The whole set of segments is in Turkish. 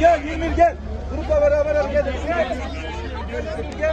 Gel. 21 gel. 21 gel. Grupla beraber hareket edelim. Gel.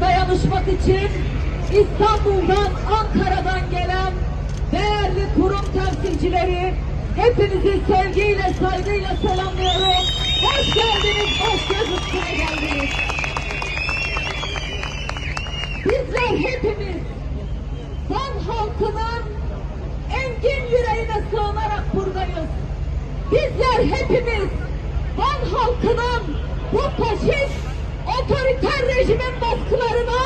Dayanışmak için İstanbul'dan, Ankara'dan gelen değerli kurum temsilcileri hepinizi sevgiyle, saygıyla selamlıyorum. Hoş geldiniz, hoş gözüksüne geldiniz. Bizler hepimiz Van halkının engin yüreğine sığınarak buradayız. Bizler hepimiz Van halkının bu faşist otoriter rejimin baskılarına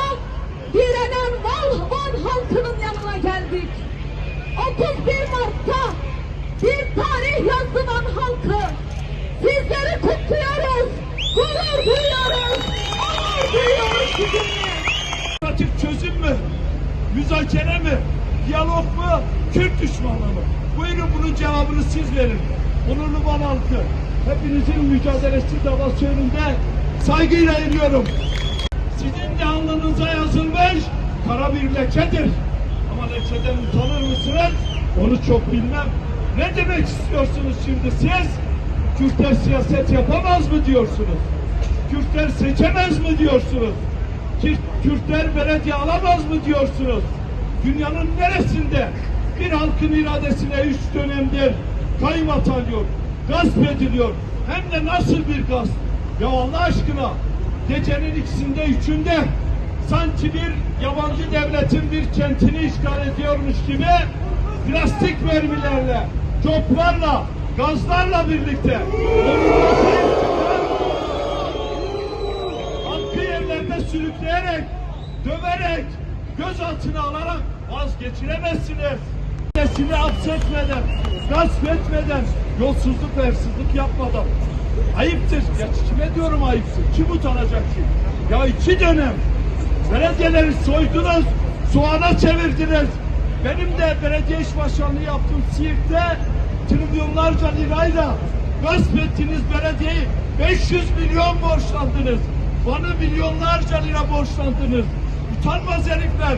direnen Van, Van halkının yanına geldik. 31 Mart'ta bir tarih yazdı Van halkı. Sizleri kutluyoruz, gurur duyuyoruz, onur duyuyoruz sizinle. Açık çözüm mü? Müzakere mi? Diyalog mu? Kürt düşmanlığı mı? Buyurun bunun cevabını siz verin. Onurlu Van halkı. Hepinizin mücadelesi davası önünde saygıyla ediyorum. Sizin de alnınıza yazılmış kara bir lekedir. Ama lekeden utanır mısınız? Onu çok bilmem. Ne demek istiyorsunuz şimdi siz? Kürtler siyaset yapamaz mı diyorsunuz? Kürtler seçemez mi diyorsunuz? Kürtler belediye alamaz mı diyorsunuz? Dünyanın neresinde bir halkın iradesine üç dönemdir kayım atanıyor, gasp ediliyor. Hem de nasıl bir gasp? Ya Allah aşkına gecenin ikisinde üçünde sanki bir yabancı devletin bir kentini işgal ediyormuş gibi plastik mermilerle, toplarla, gazlarla birlikte halkı yerlerine sürükleyerek, döverek, gözaltına alarak vazgeçiremezsiniz. Nesini hapsetmeden, gasp etmeden, yolsuzluk ve hırsızlık yapmadan. Ayıptır. Ya kime diyorum ayıptır? Kim utanacak ki? Ya iki dönem belediyeleri soydunuz, soğana çevirdiniz. Benim de belediye iş başkanlığı yaptığım Siirt'te trilyonlarca lirayla gasp ettiğiniz belediyeyi 500 milyon borçlandınız. Van'ı milyonlarca lira borçlandınız. Utanmaz herifler.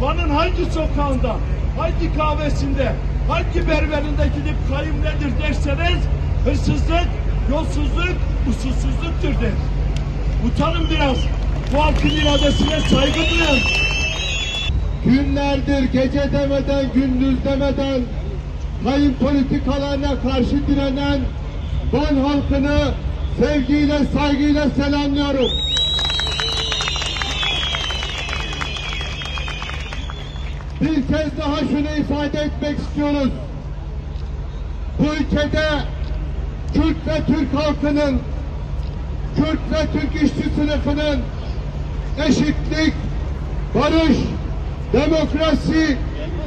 Van'ın hangi sokağında, hangi kahvesinde, hangi berberinde gidip kayım nedir derseniz hırsızlık, yolsuzluk, usulsüzlüktür der. Utanın biraz. Bu halkın iradesine saygı duyun. günlerdir gece demeden gündüz demeden kayın politikalarına karşı direnen Van halkını sevgiyle saygıyla selamlıyorum. Bir kez daha şunu ifade etmek istiyoruz. Bu ülkede Kürt ve Türk halkının Kürt ve Türk işçi sınıfının eşitlik, barış, demokrasi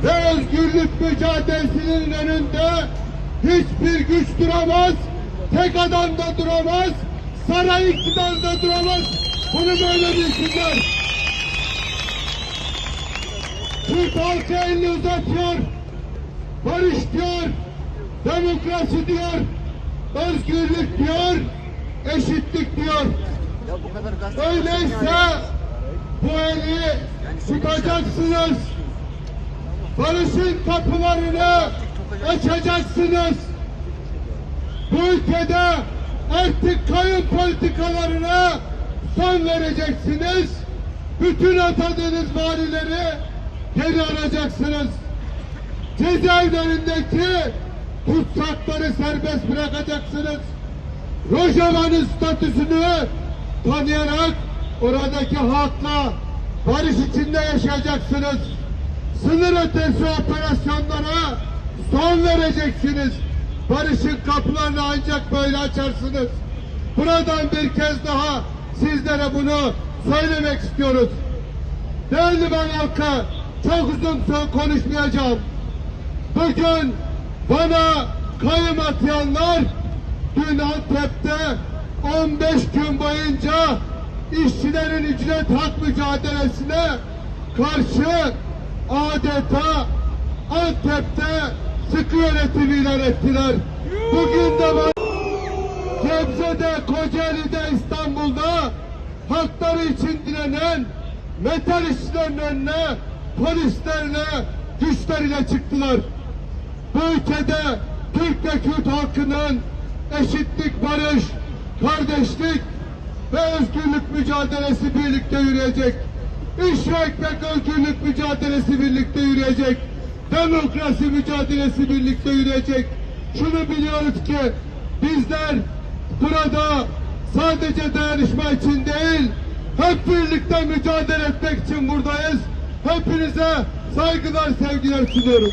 ve özgürlük mücadelesinin önünde hiçbir güç duramaz, tek adam da duramaz, saray iktidar da duramaz. Bunu böyle bilsinler. Türk halkı elini uzatıyor, barış diyor, demokrasi diyor, özgürlük diyor, eşitlik diyor. Öyleyse bu eli tutacaksınız. Barışın kapılarını açacaksınız. Bu ülkede artık kayın politikalarına son vereceksiniz. Bütün atadığınız valileri geri alacaksınız. Cezaevlerindeki tutsakları serbest bırakacaksınız. Rojava'nın statüsünü tanıyarak oradaki halkla barış içinde yaşayacaksınız. Sınır ötesi operasyonlara son vereceksiniz. Barışın kapılarını ancak böyle açarsınız. Buradan bir kez daha sizlere bunu söylemek istiyoruz. Değerli ben halka çok uzun konuşmayacağım. Bugün bana kayım atayanlar dün Antep'te 15 gün boyunca işçilerin ücret hak mücadelesine karşı adeta Antep'te sıkı yönetim ilan ettiler. Bugün de bana Gebze'de, Kocaeli'de, İstanbul'da hakları için direnen metal işçilerin önüne polislerle, güçleriyle çıktılar. Bu ülkede Türk ve Kürt halkının eşitlik, barış, kardeşlik ve özgürlük mücadelesi birlikte yürüyecek. İş ve ekmek özgürlük mücadelesi birlikte yürüyecek. Demokrasi mücadelesi birlikte yürüyecek. Şunu biliyoruz ki bizler burada sadece dayanışma için değil, hep birlikte mücadele etmek için buradayız. Hepinize saygılar, sevgiler sunuyorum.